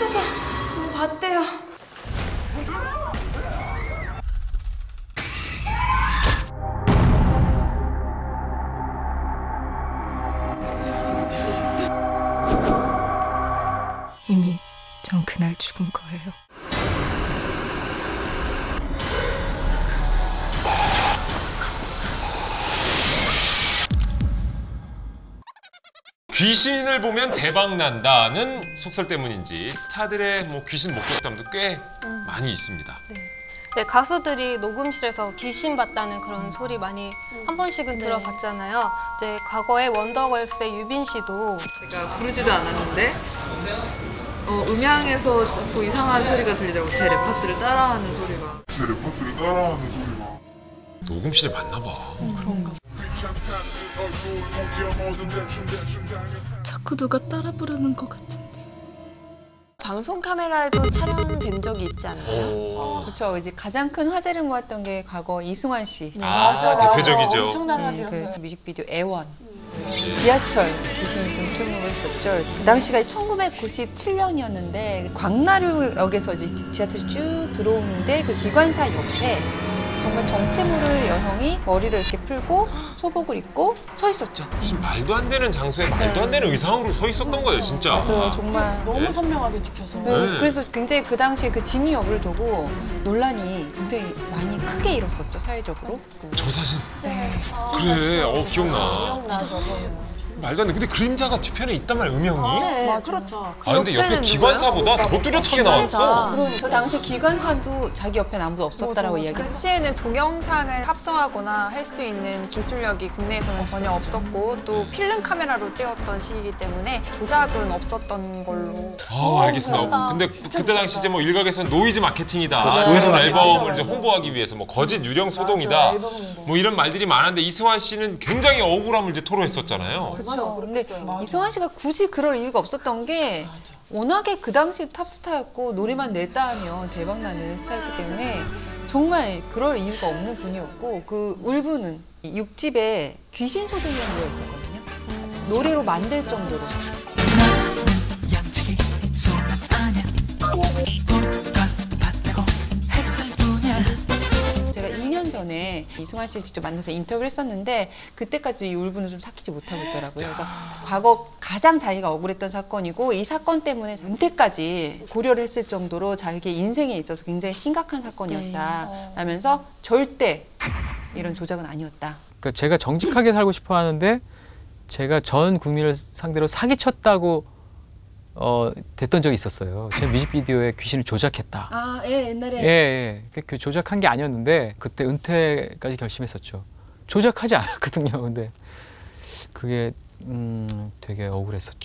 끝에서 뭐 봤대요. 이미 전 그날 죽은 거예요. 귀신을 보면 대박 난다는 속설 때문인지 스타들의 뭐 귀신 목격담도 꽤 많이 있습니다. 네, 가수들이 녹음실에서 귀신 봤다는 그런 소리 많이 한 번씩은 들어봤잖아요. 이제 과거에 원더걸스의 유빈 씨도 제가 부르지도 않았는데 어, 음향에서 자꾸 이상한 소리가 들리더라고. 제 랩파트를 따라하는 소리가. 제 레파트를 따라하는 소리가. 녹음실에 맞나 봐. 자꾸 누가 따라 부르는 것 같은데. 방송 카메라에도 촬영된 적이 있지 않나요? 오. 그렇죠. 이제 가장 큰 화제를 모았던 게 과거 이승환 씨. 아, 대표적이죠. 엄청난 네, 화제였어요. 그 뮤직비디오 애원. 네. 지하철 귀신이 좀 출몰을 했었죠. 그 당시가 1997년이었는데 광나루역에서 이제 지하철이 쭉 들어오는데 그 기관사 옆에 정말 정체 모를 여성이 머리를 이렇게 풀고 소복을 입고 서 있었죠. 무슨 말도 안 되는 장소에 말도 안 되는 의상으로 서 있었던 거예요, 진짜. 맞아요, 정말. 너무 네. 선명하게 지켜서. 네, 네. 그래서 굉장히 그 당시에 그 진위 여부를 두고 논란이 굉장히 많이 크게 일었었죠 사회적으로. 저 사진 네. 그래, 어 기억나. 기억나죠. 말도 안 돼. 근데 그림자가 뒤편에 있단 말이야, 음영이. 네, 그렇죠. 아 근데 옆에 기관사보다 더 뚜렷하게 나왔어. 저 당시 기관사도 자기 옆엔 아무도 없었다라고 이야기했어요. 당시에는 동영상을 합성하거나 할 수 있는 기술력이 국내에서는 전혀 없었고 또 필름 카메라로 찍었던 시기이기 때문에 조작은 없었던 걸로 아 알겠습니다. 근데 그때 당시 이제 뭐 일각에서는 노이즈 마케팅이다. 그렇죠. 노이즈 맞아, 앨범을 맞아. 이제 홍보하기 위해서 뭐 거짓 유령 소동이다. 뭐 이런 말들이 많았는데 이승환 씨는 굉장히 억울함을 이제 토로했었잖아요. 그 렇죠. 근데. 맞아. 이성환 씨가 굳이 그럴 이유가 없었던 게 워낙에 그 당시 탑스타였고 노래만 냈다 하면 대박나는 스타였기 때문에 정말 그럴 이유가 없는 분이었고 그 울분은 이 육집에 귀신 소동이라는 노래가 있었거든요. 노래로 만들 정도로 전에 이승환 씨를 직접 만나서 인터뷰를 했었는데 그때까지 이 울분을 좀 삭히지 못하고 있더라고요. 그래서 과거 가장 자기가 억울했던 사건이고 이 사건 때문에 은퇴까지 고려를 했을 정도로 자기 인생에 있어서 굉장히 심각한 사건이었다. 라면서 절대 이런 조작은 아니었다. 그러니까 제가 정직하게 살고 싶어 하는데 제가 전 국민을 상대로 사기쳤다고 어, 됐던 적이 있었어요. 제 뮤직비디오에 귀신을 조작했다. 아, 예, 옛날에. 예, 예. 그- 그 조작한 게 아니었는데 그때 은퇴까지 결심했었죠. 조작하지 않았거든요. 근데 그게 음, 되게 억울했었죠.